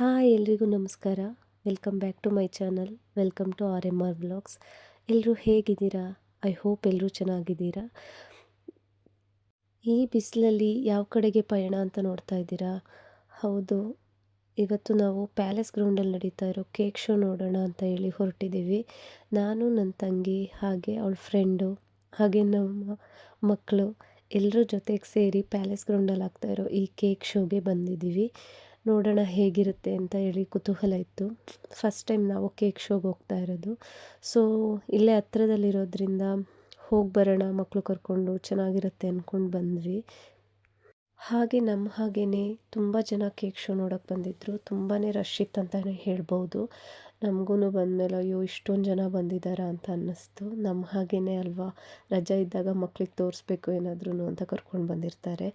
Hi ಎಲ್ರಿಗೂ ನಮಸ್ಕಾರ. Welcome back to my channel welcome to R M R vlogs ಎಲ್ಲರೂ ಹೇಗಿದ್ದೀರಾ? ಐ ಹೋಪ್ ಎಲ್ಲರೂ ಚೆನ್ನಾಗಿದ್ದೀರಾ? ಈ ಬಿಸಿಲಲ್ಲಿ ಯಾವ ಕಡೆಗೆ ಪಯಣ ಅಂತ ನೋಡ್ತಾ ಇದ್ದೀರಾ? ಹೌದು, ಇವತ್ತು ನಾವು ಪ್ಯಾಲೇಸ್ ಗ್ರೌಂಡಲ್ಲಿ ನಡೀತಾ ಇರೋ ಕೇಕ್ ಶೋ ನೋಡೋಣ ಅಂತ ಹೇಳಿ ಹೊರಟಿದ್ದೀವಿ. ನಾನು ನನ್ನ ತಂಗಿ, ಹಾಗೆ ಅವಳ ಫ್ರೆಂಡು ಹಾಗೆ ನಮ್ಮ ಮಕ್ಕಳು ಎಲ್ಲರ ಜೊತೆಗೆ ಸೇರಿ ಪ್ಯಾಲೇಸ್ ಗ್ರೌಂಡಲ್ಲಿ ಆಗ್ತಾ ಇರೋ ಈ ಕೇಕ್ ಶೋಗೆ ಬಂದಿದ್ದೀವಿ. ನೋಡೋಣ ಹೇಗಿರುತ್ತೆ ಅಂತ ಹೇಳಿ ಕುತೂಹಲ ಇತ್ತು. ಫಸ್ಟ್ ಟೈಮ್ ನಾವು ಕೇಕ್ ಶೋಗೆ ಹೋಗ್ತಾ ಇರೋದು. ಸೊ ಇಲ್ಲೇ ಹತ್ರದಲ್ಲಿರೋದ್ರಿಂದ ಹೋಗಿ ಬರೋಣ ಮಕ್ಕಳು ಕರ್ಕೊಂಡು ಚೆನ್ನಾಗಿರುತ್ತೆ ಅಂದ್ಕೊಂಡು ಬಂದ್ವಿ. ಹಾಗೆ ನಮ್ಮ ಹಾಗೆಯೇ ತುಂಬ ಜನ ಕೇಕ್ ಶೋ ನೋಡೋಕ್ಕೆ ಬಂದಿದ್ದರು ತುಂಬಾ ರಶ್ ಇತ್ತು ಅಂತಲೇ ಹೇಳ್ಬೋದು. ನಮಗೂ ಬಂದಮೇಲೆ ಅಯ್ಯೋ, ಇಷ್ಟೊಂದು ಜನ ಬಂದಿದ್ದಾರಾ ಅಂತ ಅನ್ನಿಸ್ತು. ನಮ್ಮ ಹಾಗೆಯೇ ಅಲ್ವಾ? ರಜೆ ಇದ್ದಾಗ ಮಕ್ಳಿಗೆ ತೋರಿಸ್ಬೇಕು ಏನಾದ್ರೂ ಅಂತ ಕರ್ಕೊಂಡು ಬಂದಿರ್ತಾರೆ.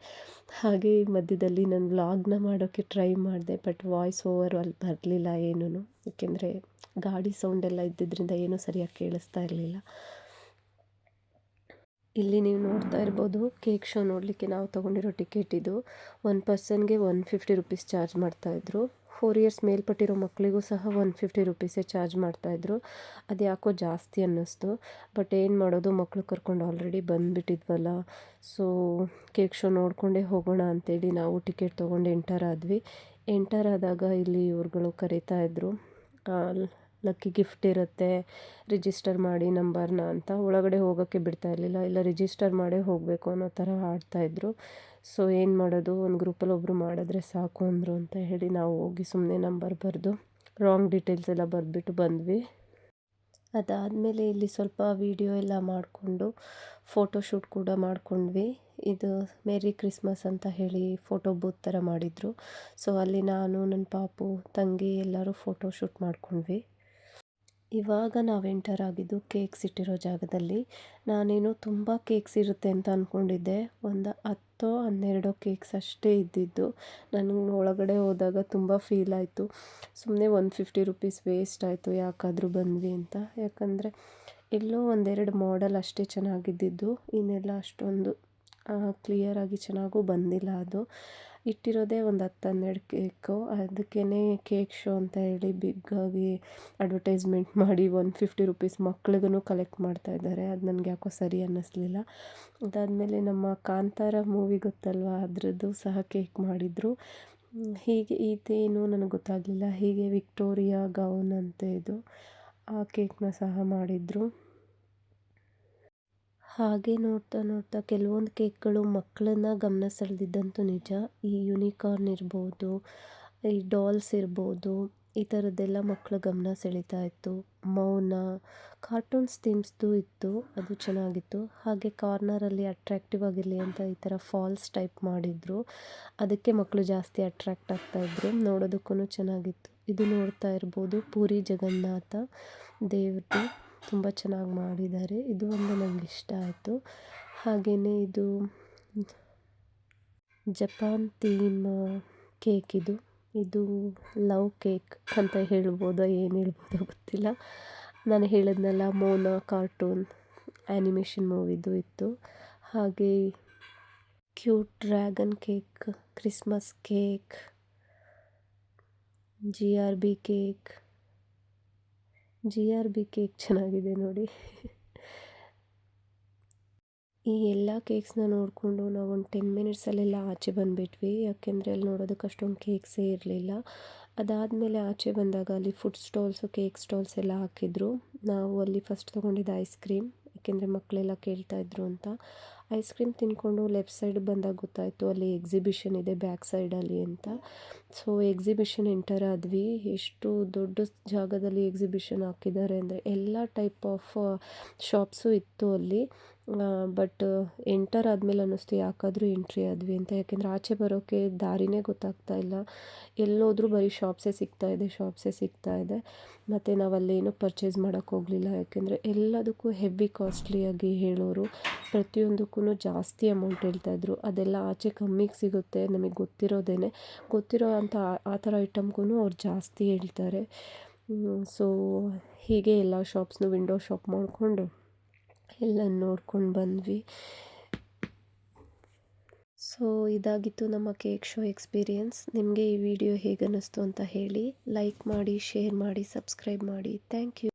ಹಾಗೆ ಮಧ್ಯದಲ್ಲಿ ನಾನು ವ್ಲಾಗ್ನ ಮಾಡೋಕ್ಕೆ ಟ್ರೈ ಮಾಡಿದೆ ಬಟ್ ವಾಯ್ಸ್ ಓವರ್ ಅಲ್ಲಿ ಬರಲಿಲ್ಲ ಏನೂ ಏಕೆಂದರೆ ಗಾಡಿ ಸೌಂಡೆಲ್ಲ ಇದ್ದಿದ್ದರಿಂದ ಏನೂ ಸರಿಯಾಗಿ ಕೇಳಿಸ್ತಾ ಇರಲಿಲ್ಲ. ಇಲ್ಲಿ ನೀವು ನೋಡ್ತಾ ಇರ್ಬೋದು, ಕೇಕ್ ಶೋ ನೋಡಲಿಕ್ಕೆ ನಾವು ತೊಗೊಂಡಿರೋ ಟಿಕೆಟ್ ಇದು. ಒನ್ ಪರ್ಸನ್ಗೆ ಒನ್ ಫಿಫ್ಟಿ ರುಪೀಸ್ ಚಾರ್ಜ್ ಮಾಡ್ತಾಯಿದ್ರು ಫೋರ್ ಇಯರ್ಸ್ ಮೇಲ್ಪಟ್ಟಿರೋ ಮಕ್ಕಳಿಗೂ ಸಹ ಒನ್ ಫಿಫ್ಟಿ ರುಪೀಸೇ ಚಾರ್ಜ್ ಮಾಡ್ತಾಯಿದ್ರು ಅದು ಯಾಕೋ ಜಾಸ್ತಿ ಅನ್ನಿಸ್ತು. ಬಟ್ ಏನು ಮಾಡೋದು ಮಕ್ಕಳು ಕರ್ಕೊಂಡು ಆಲ್ರೆಡಿ ಬಂದುಬಿಟ್ಟಿದ್ವಲ್ಲ. ಸೊ, ಕೇಕ್ ಶೋ ನೋಡಿಕೊಂಡೇ ಹೋಗೋಣ ಅಂತೇಳಿ ನಾವು ಟಿಕೆಟ್ ತೊಗೊಂಡು ಎಂಟರ್ ಆದ್ವಿ. ಎಂಟರ್ ಆದಾಗ ಇಲ್ಲಿ ಇವ್ರುಗಳು ಕರೀತಾ ಇದ್ದರು ಲಕ್ಕಿ ಗಿಫ್ಟ್ ಇರುತ್ತೆ, ರಿಜಿಸ್ಟರ್ ಮಾಡಿ ನಂಬರ್ನ ಅಂತ. ಒಳಗಡೆ ಹೋಗೋಕ್ಕೆ ಬಿಡ್ತಾ ಇರಲಿಲ್ಲ. ಇಲ್ಲ, ರಿಜಿಸ್ಟರ್ ಮಾಡೇ ಹೋಗಬೇಕು ಅನ್ನೋ ಥರ ಆಡ್ತಾಯಿದ್ರು ಸೊ, ಏನು ಮಾಡೋದು? ಒಂದು ಗ್ರೂಪಲ್ಲಿ ಒಬ್ಬರು ಮಾಡಿದ್ರೆ ಸಾಕು ಅಂದರು ಅಂತ ಹೇಳಿ ನಾವು ಹೋಗಿ ಸುಮ್ಮನೆ ನಂಬರ್ ಬರೆದು ರಾಂಗ್ ಡೀಟೇಲ್ಸ್ ಎಲ್ಲ ಬರೆದ್ಬಿಟ್ಟು ಬಂದ್ವಿ. ಅದಾದಮೇಲೆ ಇಲ್ಲಿ ಸ್ವಲ್ಪ ವೀಡಿಯೋ ಎಲ್ಲ ಮಾಡಿಕೊಂಡು ಫೋಟೋಶೂಟ್ ಕೂಡ ಮಾಡಿಕೊಂಡ್ವಿ. ಇದು ಮೇರಿ ಕ್ರಿಸ್ಮಸ್ ಅಂತ ಹೇಳಿ ಫೋಟೋ ಬೂತ್ ಥರ ಮಾಡಿದರು. ಸೊ ಅಲ್ಲಿ ನಾನು ನನ್ನ ಪಾಪು, ತಂಗಿ ಎಲ್ಲರೂ ಫೋಟೋ ಶೂಟ್ ಮಾಡ್ಕೊಂಡ್ವಿ. ಇವಾಗ ನಾವು ಎಂಟರ್ ಆಗಿದ್ದು ಕೇಕ್ಸ್ ಇಟ್ಟಿರೋ ಜಾಗದಲ್ಲಿ. ನಾನೇನು ತುಂಬ ಕೇಕ್ಸ್ ಇರುತ್ತೆ ಅಂತ ಅಂದ್ಕೊಂಡಿದ್ದೆ ಒಂದು ಹತ್ತೋ ಹನ್ನೆರಡೋ ಕೇಕ್ಸ್ ಅಷ್ಟೇ ಇದ್ದಿದ್ದು. ನನಗೆ ಒಳಗಡೆ ಹೋದಾಗ ತುಂಬ ಫೀಲ್ ಆಯಿತು. ಸುಮ್ಮನೆ ಒನ್ ಫಿಫ್ಟಿ ರುಪೀಸ್ ವೇಸ್ಟ್ ಆಯಿತು ಯಾಕಾದರೂ ಬಂದ್ವಿ ಅಂತ. ಯಾಕಂದರೆ ಎಲ್ಲೋ ಒಂದೆರಡು ಮಾಡೆಲ್ ಅಷ್ಟೇ ಚೆನ್ನಾಗಿದ್ದಿದ್ದು. ಇನ್ನೆಲ್ಲ ಅಷ್ಟೊಂದು ಕ್ಲಿಯರಾಗಿ ಚೆನ್ನಾಗೂ ಬಂದಿಲ್ಲ ಅದು. ಇಟ್ಟಿರೋದೇ ಒಂದು ಹತ್ತು ಹನ್ನೆರಡು ಕೇಕು ಅದಕ್ಕೇ ಕೇಕ್ ಶೋ ಅಂತ ಹೇಳಿ ಬಿಗ್ಗಾಗಿ ಅಡ್ವರ್ಟೈಸ್ಮೆಂಟ್ ಮಾಡಿ ಒನ್ ಫಿಫ್ಟಿ ರುಪೀಸ್ ಮಕ್ಳಿಗೂ ಕಲೆಕ್ಟ್ ಮಾಡ್ತಾ ಇದ್ದಾರೆ. ಅದು ನನಗೆ ಯಾಕೋ ಸರಿ ಅನ್ನಿಸ್ಲಿಲ್ಲ. ಅದಾದಮೇಲೆ ನಮ್ಮ ಕಾಂತಾರ ಮೂವಿ ಗೊತ್ತಲ್ವ? ಅದರದ್ದು ಸಹ ಕೇಕ್ ಮಾಡಿದರು. ಹೀಗೆ ಇದೇನು ನನಗೆ ಗೊತ್ತಾಗಲಿಲ್ಲ. ಹೀಗೆ ವಿಕ್ಟೋರಿಯಾ ಗೌನ್ ಅಂತ ಇದು. ಆ ಕೇಕ್ನ ಸಹ ಮಾಡಿದರು. ಹಾಗೆ ನೋಡ್ತಾ ನೋಡ್ತಾ ಕೆಲವೊಂದು ಕೇಕ್ಗಳು ಮಕ್ಕಳನ್ನ ಗಮನ ಸೆಳೆದಿದ್ದಂತೂ ನಿಜ. ಈ ಯುನಿಕಾರ್ನ್ ಇರ್ಬೋದು, ಈ ಡಾಲ್ಸ್ ಇರ್ಬೋದು, ಈ ಥರದ್ದೆಲ್ಲ ಮಕ್ಕಳ ಗಮನ ಸೆಳೀತಾ ಇತ್ತು. ಮೌನ ಕಾರ್ಟೂನ್ಸ್ ಥೀಮ್ಸ್ದು ಇತ್ತು, ಅದು ಚೆನ್ನಾಗಿತ್ತು. ಹಾಗೆ ಕಾರ್ನರಲ್ಲಿ ಅಟ್ರ್ಯಾಕ್ಟಿವ್ ಆಗಿರಲಿ ಅಂತ ಈ ಥರ ಫಾಲ್ಸ್ ಟೈಪ್ ಮಾಡಿದರು. ಅದಕ್ಕೆ ಮಕ್ಕಳು ಜಾಸ್ತಿ ಅಟ್ರ್ಯಾಕ್ಟ್ ಆಗ್ತಾಯಿದ್ರು ನೋಡೋದಕ್ಕೂ ಚೆನ್ನಾಗಿತ್ತು. ಇದು ನೋಡ್ತಾ ಇರ್ಬೋದು ಪೂರಿ ಜಗನ್ನಾಥ ದೇವ್ರದ್ದು ತುಂಬ ಚೆನ್ನಾಗಿ ಮಾಡಿದ್ದಾರೆ. ಇದು ಒಂದು ನನಗೆ ಇಷ್ಟ ಆಯಿತು. ಹಾಗೆಯೇ ಇದು ಜಪಾನ್ ಥೀಮ್ ಕೇಕ್ ಇದು. ಇದು ಲವ್ ಕೇಕ್ ಅಂತ ಹೇಳ್ಬೋದೋ ಏನು ಹೇಳ್ಬೋದೋ ಗೊತ್ತಿಲ್ಲ. ನಾನು ಹೇಳಿದ್ನಲ್ಲ, ಮೋನ ಕಾರ್ಟೂನ್ ಆ್ಯನಿಮೇಷನ್ ಮೂವಿದು ಇತ್ತು. ಹಾಗೆ cute dragon cake, Christmas cake, G R B cake G R B cake ಚೆನ್ನಾಗಿದೆ ನೋಡಿ. ಈ ಎಲ್ಲ ಕೇಕ್ಸ್ನ ನೋಡಿಕೊಂಡು ನಾವು ಒಂದು ಟೆನ್ ಮಿನಿಟ್ಸಲ್ಲೆಲ್ಲ ಆಚೆ ಬಂದುಬಿಟ್ವಿ. ಯಾಕೆಂದರೆ ಅಲ್ಲಿ ನೋಡೋದಕ್ಕೆ ಅಷ್ಟೊಂದು ಕೇಕ್ಸೇ ಇರಲಿಲ್ಲ. ಅದಾದಮೇಲೆ ಆಚೆ ಬಂದಾಗ ಅಲ್ಲಿ ಫುಡ್ ಸ್ಟಾಲ್ಸು ಕೇಕ್ ಸ್ಟಾಲ್ಸ್ ಎಲ್ಲ ಹಾಕಿದ್ರು. ನಾವು ಅಲ್ಲಿ ಫಸ್ಟ್ ತೊಗೊಂಡಿದ್ದು ಐಸ್ ಕ್ರೀಮ್ ಯಾಕೆಂದರೆ ಮಕ್ಕಳೆಲ್ಲ ಕೇಳ್ತಾಯಿದ್ರು ಅಂತ. ಐಸ್ ಕ್ರೀಮ್ ತಿಂದ್ಕೊಂಡು ಲೆಫ್ಟ್ ಸೈಡ್ ಬಂದಾಗ ಗೊತ್ತಾಯಿತು ಅಲ್ಲಿ ಎಕ್ಸಿಬಿಷನ್ ಇದೆ ಬ್ಯಾಕ್ ಸೈಡಲ್ಲಿ ಅಂತ. ಸೊ ಎಕ್ಸಿಬಿಷನ್ ಎಂಟರ್ ಆದ್ವಿ. ಎಷ್ಟು ದೊಡ್ಡ ಜಾಗದಲ್ಲಿ ಎಕ್ಸಿಬಿಷನ್ ಹಾಕಿದ್ದಾರೆ ಅಂದರೆ ಎಲ್ಲ ಟೈಪ್ ಆಫ್ ಶಾಪ್ಸು ಇತ್ತು ಅಲ್ಲಿ. ಬಟ್ ಎಂಟರ್ ಆದಮೇಲೆ ಅನ್ನಿಸ್ತು ಯಾಕಾದರೂ ಎಂಟ್ರಿ ಆದ್ವಿ ಅಂತ. ಯಾಕೆಂದರೆ ಆಚೆ ಬರೋಕ್ಕೆ ದಾರಿನೇ ಗೊತ್ತಾಗ್ತಾ ಇಲ್ಲ. ಎಲ್ಲೋದ್ರೂ ಬರೀ ಶಾಪ್ಸೇ ಸಿಗ್ತಾ ಇದೆ ಶಾಪ್ಸೇ ಸಿಗ್ತಾ ಇದೆ. ಮತ್ತು ನಾವು ಅಲ್ಲೇನು ಪರ್ಚೇಸ್ ಮಾಡೋಕ್ಕೆ ಹೋಗಲಿಲ್ಲ. ಯಾಕೆಂದರೆ ಎಲ್ಲದಕ್ಕೂ ಹೆವಿ ಕಾಸ್ಟ್ಲಿಯಾಗಿ ಹೇಳೋರು ಪ್ರತಿಯೊಂದಕ್ಕೂ ಜಾಸ್ತಿ ಅಮೌಂಟ್ ಹೇಳ್ತಾಯಿದ್ರು ಅದೆಲ್ಲ ಆಚೆ ಕಮ್ಮಿಗೆ ಸಿಗುತ್ತೆ, ನಮಗೆ ಗೊತ್ತಿರೋದೇನೆ. ಗೊತ್ತಿರೋ ಅಂಥ ಆ ಥರ ಐಟಮ್ಗೂ ಅವ್ರು ಜಾಸ್ತಿ ಹೇಳ್ತಾರೆ. ಸೊ ಹೀಗೆ ಎಲ್ಲ ಶಾಪ್ಸ್ನೂ ವಿಂಡೋ ಶಾಪ್ ಮಾಡಿಕೊಂಡು ಎಲ್ಲ ನೋಡ್ಕೊಂಡು ಬಂದ್ವಿ. ಸೊ ಇದಾಗಿತ್ತು ನಮ್ಮ ಕೇಕ್ ಶೋ ಎಕ್ಸ್ಪೀರಿಯನ್ಸ್ ನಿಮಗೆ ಈ ವಿಡಿಯೋ ಹೇಗೆ ಅನ್ನಿಸ್ತು ಅಂತ ಹೇಳಿ ಲೈಕ್ ಮಾಡಿ ಶೇರ್ ಮಾಡಿ ಸಬ್ಸ್ಕ್ರೈಬ್ ಮಾಡಿ. Thank you